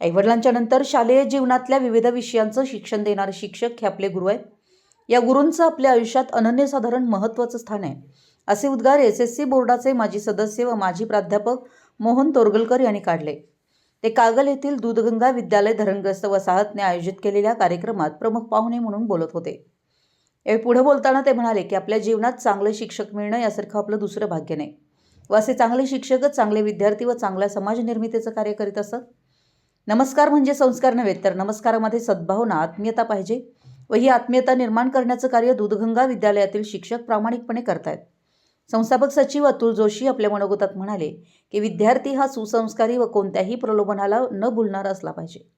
आईवडिलांच्या नंतर शालेय जीवनातल्या विविध विषयांचं शिक्षण देणारे शिक्षक हे आपले गुरु आहेत. या गुरूंचं आपल्या आयुष्यात अनन्यसाधारण महत्त्वाचं स्थान आहे. असे उद्गार एस एस सी बोर्डाचे माजी सदस्य व माजी प्राध्यापक मोहन तोरगलकर यांनी काढले. ते कागल येथील दूधगंगा विद्यालय धरणग्रस्त वसाहतने आयोजित केलेल्या कार्यक्रमात प्रमुख पाहुणे म्हणून बोलत होते. यावेळी पुढे बोलताना ते म्हणाले की आपल्या जीवनात चांगले शिक्षक मिळणं यासारखं आपलं दुसरं भाग्य नाही. व असे चांगले शिक्षकच चांगले विद्यार्थी व चांगल्या समाज निर्मितीचं कार्य करीत असत? नमस्कार म्हणजे संस्कार नव्हे तर नमस्कारामध्ये सद्भावना आत्मीयता पाहिजे व ही आत्मीयता निर्माण करण्याचं कार्य दूधगंगा विद्यालयातील शिक्षक प्रामाणिकपणे करतायत. संस्थापक सचिव अतुल जोशी आपल्या मनोगतात म्हणाले की विद्यार्थी हा सुसंस्कारी व कोणत्याही प्रलोभनाला न भुलणारा असला पाहिजे.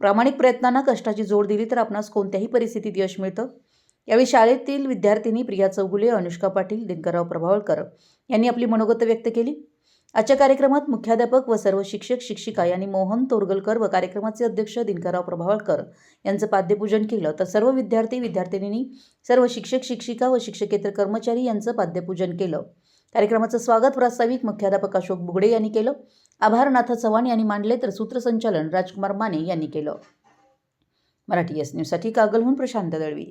प्रामाणिक प्रयत्नांना कष्टाची जोड दिली तर आपणास कोणत्याही परिस्थितीत यश मिळतं. यावेळी शाळेतील विद्यार्थिनी प्रिया चौगुले अनुष्का पाटील दिनकरराव प्रभावळकर यांनी आपली मनोगत व्यक्त केली. आजच्या कार्यक्रमात मुख्याध्यापक व सर्व शिक्षक शिक्षिका यांनी मोहन तोरगलकर व कार्यक्रमाचे अध्यक्ष दिनकरराव प्रभावळकर यांचं पाद्यपूजन केलं. तर सर्व विद्यार्थी विद्यार्थिनींनी सर्व शिक्षक शिक्षिका व शिक्षकेतर कर्मचारी यांचं पाद्यपूजन केलं. कार्यक्रमाचं स्वागत प्रास्ताविक मुख्याध्यापक अशोक बुगडे यांनी केलं. आभारनाथा चव्हाण यांनी मांडले तर सूत्रसंचालन राजकुमार माने यांनी केलं. मराठी एस न्यूजसाठी कागलहून प्रशांत दळवी.